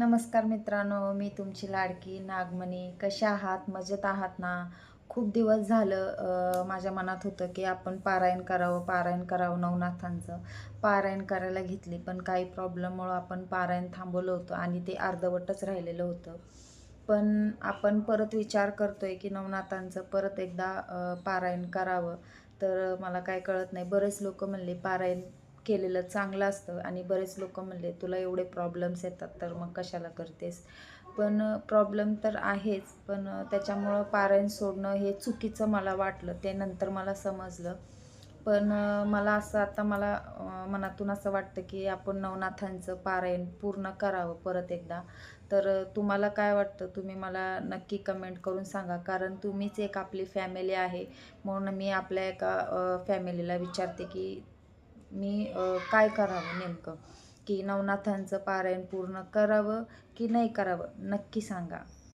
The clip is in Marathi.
नमस्कार मित्रांनो मी तुमची लाडकी नागमणी. कशा आहात? मजेत आहात ना? खूप दिवस झालं माझ्या मनात होतं की आपण पारायण करावं पारायण करावं नवनाथांचं. पारायण करायला घेतली पण काही प्रॉब्लेममुळं आपण पारायण थांबवलं होतं आणि ते अर्धवटच राहिलेलं होतं. पण आपण परत विचार करतो आहे की नवनाथांचं परत एकदा पारायण करावं तर मला काय कळत नाही. बरेच लोक म्हणले पारायण केलेलं चांगलं असतं आणि बरेच लोक म्हणले तुला एवढे प्रॉब्लेम्स येतात तर मग कशाला करतेस? पण प्रॉब्लेम तर आहेच पण त्याच्यामुळं पारायण सोडणं हे चुकीचं मला वाटलं ते नंतर मला समजलं. पण मला असं आता मला मनातून असं वाटतं की आपण नवनाथांचं पारायण पूर्ण करावं परत एकदा. तर तुम्हाला काय वाटतं? तुम्ही मला नक्की कमेंट करून सांगा कारण तुम्हीच एक आपली फॅमिली आहे. म्हणून मी आपल्या एका फॅमिलीला विचारते की मी काय करावं नेमकं? की नवनाथांचं पारायण पूर्ण करावं की नाही करावं? नक्की सांगा.